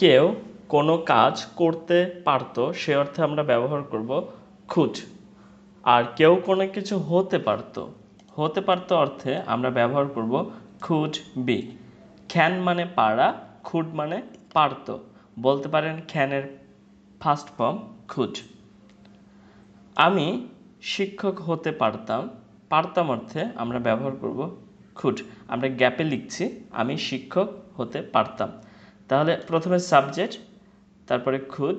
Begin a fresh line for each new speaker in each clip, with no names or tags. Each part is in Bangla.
কেউ কোনো কাজ করতে পারতো, সে অর্থে আমরা ব্যবহার করব খুড আর কেউ কোনো কিছু হতে পারতো হতে পারতো অর্থে আমরা ব্যবহার করব খুড বি। খ্যান মানে পারা খুড মানে পারতো। বলতে পারেন খ্যানের ফার্স্ট ফর্ম খুড আমি শিক্ষক হতে পারতাম পারতাম অর্থে আমরা ব্যবহার করব খুড আমরা গ্যাপে লিখছি, আমি শিক্ষক হতে পারতাম। তাহলে প্রথমে সাবজেক্ট তারপরে খুড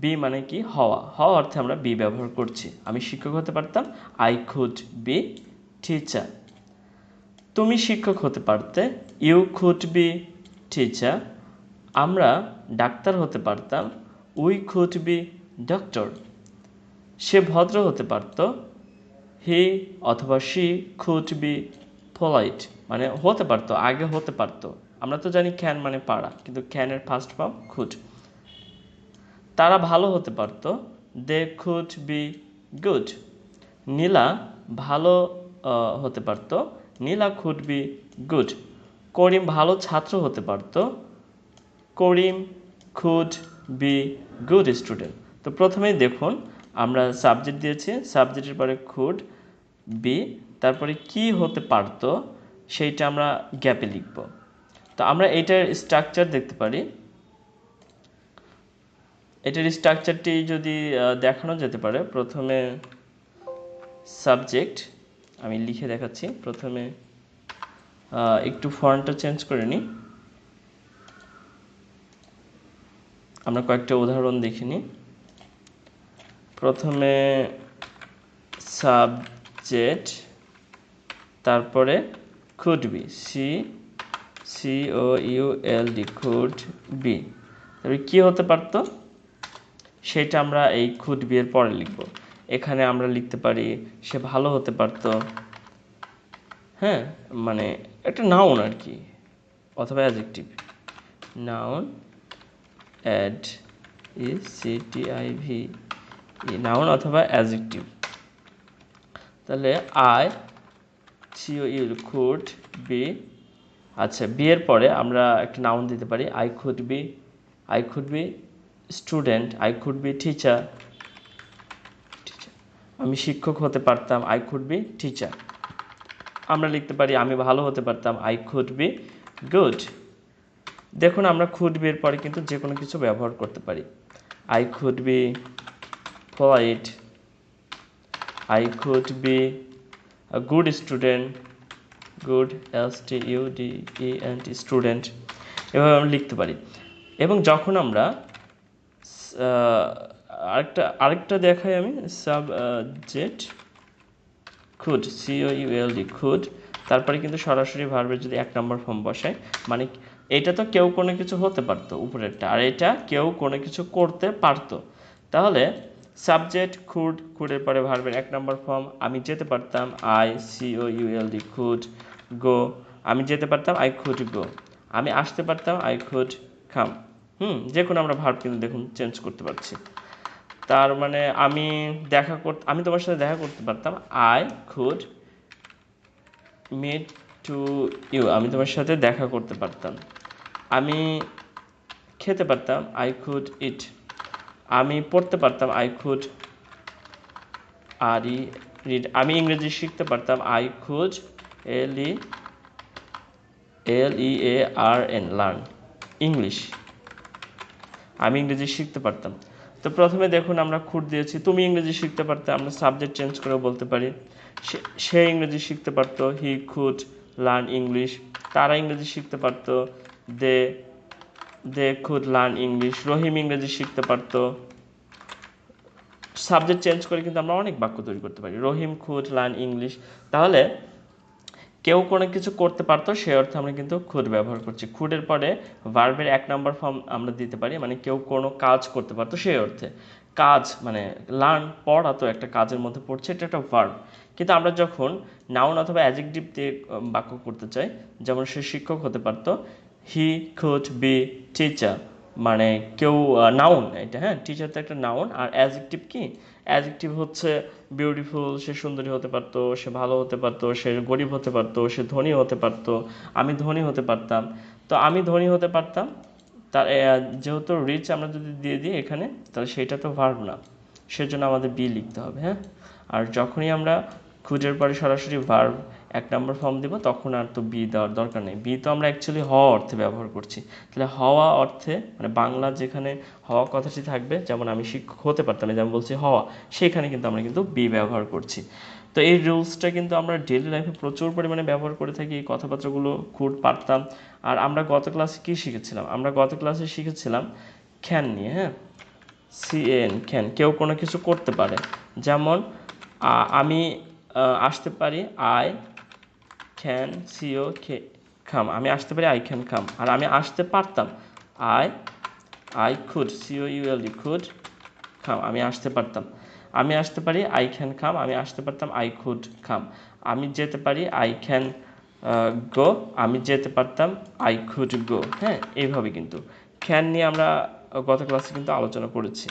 বি মানে কি, হওয়া। হওয়া অর্থে আমরা বি ব্যবহার করছি। আমি শিক্ষক হতে পারতাম আই খুড বি টিচার তুমি শিক্ষক হতে পারতে ইউ খুড বি টিচার আমরা ডাক্তার হতে পারতাম উই খুড বি ডক্টর সে ভদ্র হতে পারত হি অথবা শি খুড বি পোলাইট মানে হতে পারতো, আগে হতে পারতো। আমরা তো জানি ক্যান মানে পাড়া, কিন্তু ক্যানের ফার্স্ট ফর্ম খুড তারা ভালো হতে পারতো। They could be good Nila ভালো হতে পারতো। Nila could be good Karim ভালো ছাত্র হতে পারতো। Karim could be good student. তো প্রথমেই দেখুন, আমরা সাবজেক্ট দিয়েছি। সাবজেক্টের পরে খুড বি। তারপরে কি হতে পারতো, সেইটা আমরা গ্যাপে লিখব। তো আমরা এটার স্ট্রাকচার দেখতে পারি। এটার স্ট্রাকচারটি যদি দেখানো যেতে পারে, প্রথমে সাবজেক্ট আমি লিখে দেখাচ্ছি। প্রথমে একটু ফন্টটা চেঞ্জ করে নিই। আমরা কয়েকটা উদাহরণ দেখে নিই। প্রথমে সাবজেক্ট তারপরে could be C C O U L D could be তারপরে কী হতে পারতো? সেটা আমরা এই খুড বি এর পরে লিখব। এখানে আমরা লিখতে পারি সে ভালো হতে পারতো। হ্যাঁ মানে একটা নাউন আর কি, অথবা adjective noun add E C T I V noun অথবা অ্যাজেক্টিভ তাহলে I CO Yule could be আচ্ছা বিয়ের পরে আমরা একটা নাউন দিতে পারি I could be I could be student I could be teacher আমি শিক্ষক হতে পারতাম আই খুড বি টিচার আমরা লিখতে পারি, আমি ভালো হতে পারতাম আই খুড বি গুড দেখুন, আমরা খুড বিয়ের পরে কিন্তু যে কোনো কিছু ব্যবহার করতে পারি। I could be polite I could be good student. Good S T U D E T student এভাবে আমরা লিখতে পারি। এবং যখন আমরা আরেকটা আরেকটা দেখাই আমি sub subject could C O U L D could তারপরে কিন্তু সরাসরি ভার্বের যদি এক নম্বর ফর্ম বসায় মানে এটা তো কেউ কোনো কিছু হতে পারতো উপরেরটা, আর এটা কেউ কোনো কিছু করতে পারতো। তাহলে সাবজেক্ট খুড খুডের পরে ভার্বের এক নম্বর ফর্ম আমি যেতে পারতাম I C C O U L D could go আমি যেতে পারতাম আই খুড গো আমি আসতে পারতাম আই খুড খাম হুম যে কোনো আমরা ভার্ব কিন্তু দেখুন চেঞ্জ করতে পারছি। তার মানে আমি দেখা করতে, আমি তোমার সাথে দেখা করতে পারতাম I could meet to you আমি তোমার সাথে দেখা করতে পারতাম। আমি খেতে পারতাম আই কুড ইট আমি পড়তে পারতাম I could R E read আমি ইংরেজি শিখতে পারতাম I could L E L E A R N learn English আমি ইংরেজি শিখতে পারতাম। তো প্রথমে দেখুন আমরা খুঁট দিয়েছি। তুমি ইংরেজি শিখতে পারতে, আমরা সাবজেক্ট চেঞ্জ করে বলতে পারি। সে- সে ইংরেজি শিখতে পারতো হি খুড লার্ন ইংলিশ তারা ইংরেজি শিখতে পারতো they they could learn English Rahim ইংরেজি শিখতে পারতো। সাবজেক্ট চেঞ্জ করে কিন্তু আমরা অনেক বাক্য তৈরি করতে পারি। রহিম খুড লার্ন ইংলিশ তাহলে কেউ কোনো কিছু করতে পারতো, সে অর্থে আমরা কিন্তু খুদ ব্যবহার করছি। খুদের পরে ভার্বের এক নম্বর ফর্ম আমরা দিতে পারি মানে কেউ কোনো কাজ করতে পারতো সেই অর্থে। কাজ মানে লার্ন পড়া তো একটা কাজের মধ্যে পড়ছে, এটা একটা ভার্ব কিন্তু আমরা যখন নাউন অথবা অ্যাজেক্টিভ দিয়ে বাক্য করতে চাই, যেমন সে শিক্ষক হতে পারতো হি খুড বি টিচার মানে কেউ নাউন এটা হ্যাঁ? টিচার তো একটা নাউন আর অ্যাজেক্টিভ কি? অ্যাজেক্টিভ হচ্ছে বিউটিফুল সে সুন্দরী হতে পারতো, সে ভালো হতে পারতো, সে গরিব হতে পারতো, সে ধনী হতে পারতো, আমি ধনী হতে পারতাম। তো আমি ধনী হতে পারতাম, তার যেহেতু রিচ আমরা যদি দিয়ে দিই এখানে, তাহলে সেটা তো ভার্ব না। সেজন্য আমাদের বি লিখতে হবে হ্যাঁ? আর যখনই আমরা খুঁজের পরে সরাসরি ভার্ব এক নম্বর ফর্ম দেব, তখন আর তো বি দেওয়ার দরকার নেই। বি তো আমরা অ্যাকচুয়ালি হওয়া অর্থে ব্যবহার করছি। তাহলে হওয়া অর্থে মানে বাংলা যেখানে হওয়া কথাটি থাকবে, যেমন আমি শিক্ষক হতে পারতাম যেমন বলছি হওয়া, সেখানে কিন্তু আমরা কিন্তু বি ব্যবহার করছি। তো এই রুলসটা কিন্তু আমরা ডেলি লাইফে প্রচুর পরিমাণে ব্যবহার করে থাকি, এই কথাবার্তাগুলো খুব পারতাম। আর আমরা গত ক্লাসে কী শিখেছিলাম? আমরা গত ক্লাসে শিখেছিলাম খ্যান নিয়ে হ্যাঁ? সিএন খ্যান কেউ কোনো কিছু করতে পারে। যেমন আমি আসতে পারি আই ক্যান সিও খে খাম আমি আসতে পারি আই ক্যান খাম আর আমি আসতে পারতাম আই আই খুড সিও ইউএল ই খুড খাম আমি আসতে পারতাম। আমি আসতে পারি আই ক্যান খাম আমি আসতে পারতাম আই খুড খাম আমি যেতে পারি আই ক্যান গো আমি যেতে পারতাম আই খুড গো হ্যাঁ এইভাবে কিন্তু। ক্যান নিয়ে আমরা গত ক্লাসে কিন্তু আলোচনা করেছি।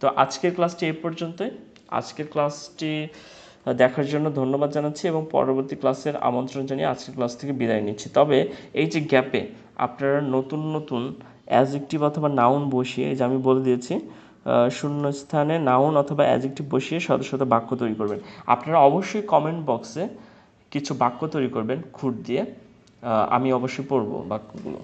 তো আজকের ক্লাসটি এই পর্যন্তই। আজকের ক্লাসটি দেখার জন্য ধন্যবাদ জানাচ্ছি এবং পরবর্তী ক্লাসের আমন্ত্রণ জানিয়ে আজকের ক্লাস থেকে বিদায় নিচ্ছি। তবে এই যে গ্যাপে আপনারা নতুন নতুন অ্যাজেক্টিভ অথবা নাউন বসিয়ে যে আমি বলে দিয়েছি শূন্য স্থানে নাউন অথবা অ্যাজেক্টিভ বসিয়ে শত শত বাক্য তৈরি করবেন। আপনারা অবশ্যই কমেন্ট বক্সে কিছু বাক্য তৈরি করবেন খুঁট দিয়ে। আমি অবশ্যই পড়ব বাক্যগুলো।